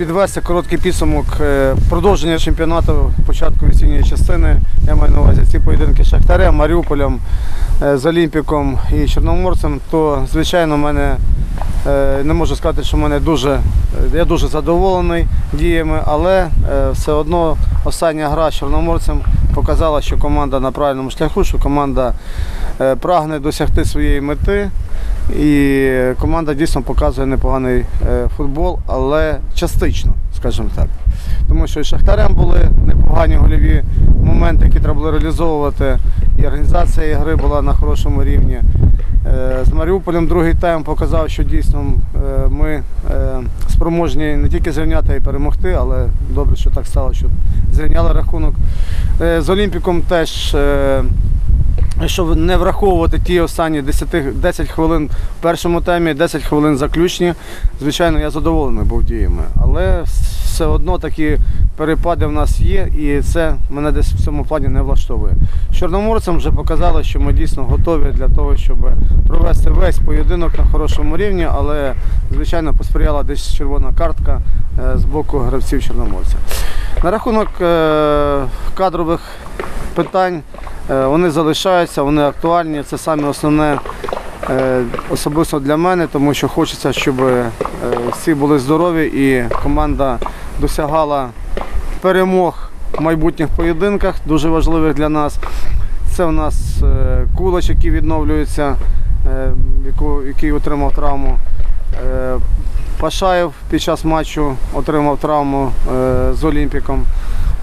підвести короткий підсумок е, продовження чемпіонату початку весінньої частини. Я маю на увазі ці поєдинки з Шахтарем, Маріуполем, е, з Олімпіком і Чорноморцем, то звичайно мене е, не можу сказати, що мене дуже, я дуже задоволений діями, але все одно остання гра з Чорноморцем показала, що команда на правильному шляху, що команда прагне досягти своєї мети. І команда дійсно показує непоганий е, футбол, але частично, скажімо так. Тому що і Шахтарем були непогані гольові моменти, які треба було реалізовувати. І організація ігри була на хорошому рівні. Е, З Маріуполем другий тайм показав, що дійсно е, ми спроможні не тільки зрівняти й перемогти, але добре, що так стало, що зрівняли рахунок. З Олімпіком теж. Якщо не враховувати ті останні 10, 10 хвилин в першому таймі, 10 хвилин заключні, звичайно, я задоволений був діями. Але все одно такі перепади в нас є, і це мене десь в цьому плані не влаштовує. З Чорноморцем вже показали, що ми дійсно готові для того, щоб провести весь поєдинок на хорошому рівні, але, звичайно, посприяла десь червона картка е, з боку гравців Чорноморця. На рахунок е, кадрових питань. Е, Вони залишаються, вони актуальні. Це саме основне е, особисто для мене, тому що хочеться, щоб е, всі були здорові і команда досягала перемог в майбутніх поєдинках, дуже важливих для нас. Це у нас Кулач, який відновлюється, який отримав травму. Пашаєв під час матчу отримав травму з Олімпіком.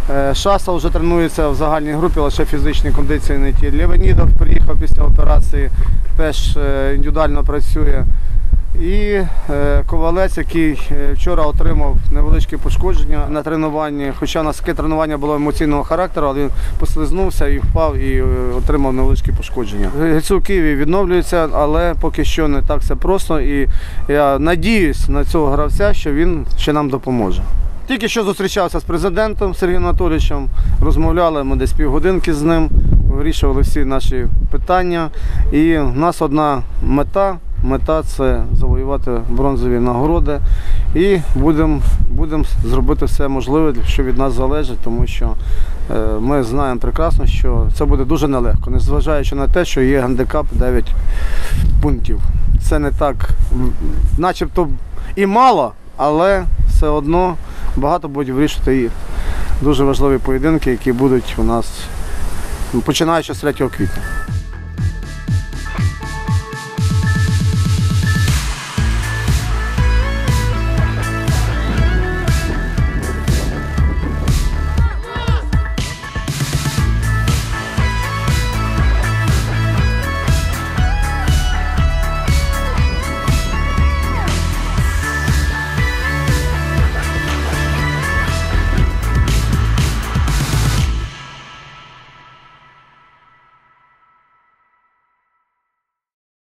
Е, Шасал вже тренується в загальній групі, лише фізичні кондиції не ті. Лєвенідов приїхав після операції, теж е, індивідуально працює. І е, ковалець, який вчора отримав невеличке пошкодження на тренуванні. Хоча у нас таке тренування було емоційного характеру, але він послизнувся і впав і отримав невеличке пошкодження. Грицю в Києві відновлюється, але поки що не так все просто. І я надіюсь на цього гравця, що він ще нам допоможе. Тільки що зустрічався з президентом Сергієм Анатолійовичем, розмовляли ми десь півгодинки з ним, вирішували всі наші питання. І в нас одна мета. Мета це завоювати бронзові нагороди. І будемо будем зробити все можливе, що від нас залежить, тому що е, ми знаємо прекрасно, що це буде дуже нелегко, незважаючи на те, що є гандикап 9 пунктів. Це не так, начебто і мало, але все одно багато будуть вирішити і дуже важливі поєдинки, які будуть у нас починаючи з 3 квітня.